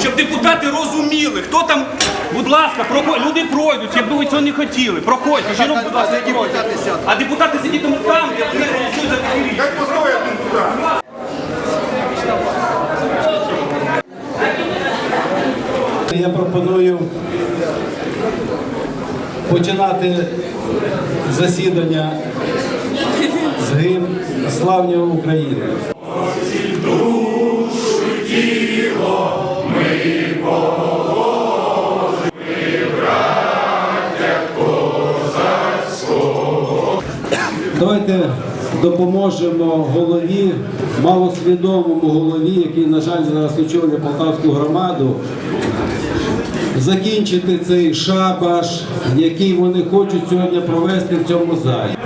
Щоб депутати розуміли, хто там, будь ласка, проходь, люди пройдуть, якби ви цього не хотіли. Проходьте, жінок, будь ласка, пройдуть. А депутати сидітимуть там, де вони голосують за такі рішення. Я пропоную починати засідання з гімн Славня України. Давайте допоможемо голові, малосвідомому голові, який, на жаль, зараз очолює Полтавську громаду, закінчити цей шабаш, який вони хочуть сьогодні провести в цьому залі.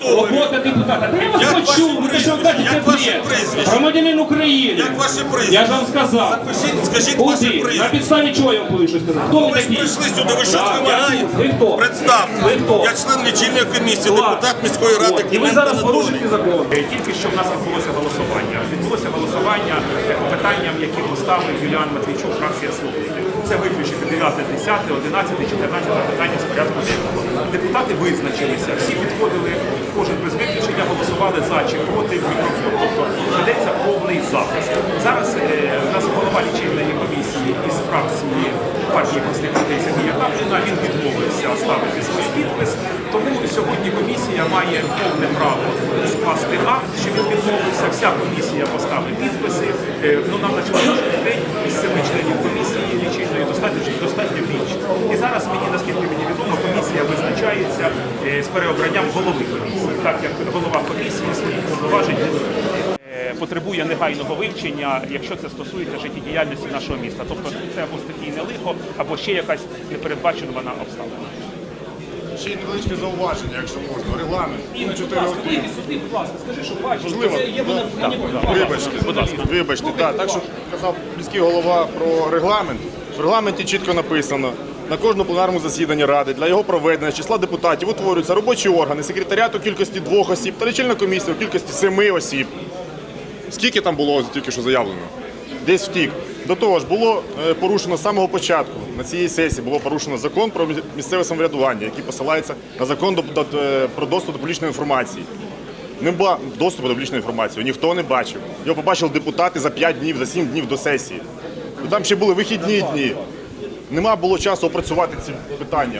Робота депутата. Я вас почув, що це ваше прізвище? Громадянин України. Як ваше прізвище? Я ж вам сказав. Запишіть, скажіть ваше Куди? На прізвище. підставі чого я вам повинен щось сказати? Хто ви Ви ж такі? прийшли сюди, ви щось Так, вимагаєте? Ви хто? Представте. Ви хто? Я член лічильної комісії, депутат міської ради І ви Клименко зараз Анатолій. порушуєте закон. Тільки що в нас відбулося голосування. Відбулося голосування по питанням, які поставив Юліан Матвійчук, фракція Слухайте. Це виключити 9, 10, 11, 14 питання з порядку денного. Депутати визначилися, всі підходили, кожен без виключення голосували за чи проти мікрофон. Тобто ведеться повний запис. Зараз е, у нас голова лічильної комісії із фракції партії Сергія Капліна. Він відмовився ставити свій підпис. Тому сьогодні комісія має повне право скласти акт, що він відмовився. Вся комісія поставить підписи. Е, Ну нам на сьогоднішній день із семи членів комісії лічильної достатньо достатньо більше. І зараз мені наскільки комісія е, з переобранням голови комісії, так як голова комісії своїх повноважень. Е, Потребує негайного вивчення, якщо це стосується життєдіяльності нашого міста. Тобто це або стихійне лихо, або ще якась непередбачувана обставина. Ще й невеличке зауваження, якщо можна. Регламент. Ні, на будь 4 ласка, години. будь ласка, скажи, що бачиш. Це є вона-. Вибачте, будь ласка. вибачте, да. так що казав міський голова про регламент. В регламенті чітко написано. На кожному пленарному засіданні ради для його проведення з числа депутатів утворюються робочі органи, секретаріат у кількості двох осіб та лічильна комісія у кількості семи осіб. Скільки там було тільки що заявлено? Десь втік. До того ж, було е, порушено з самого початку. На цій сесії було порушено закон про місцеве самоврядування, який посилається на закон е, про доступ до публічної інформації. Не було доступу до публічної інформації, ніхто не бачив. Його побачили депутати за 5 днів, за 7 днів до сесії. Там ще були вихідні дні. Нема було часу опрацювати ці питання.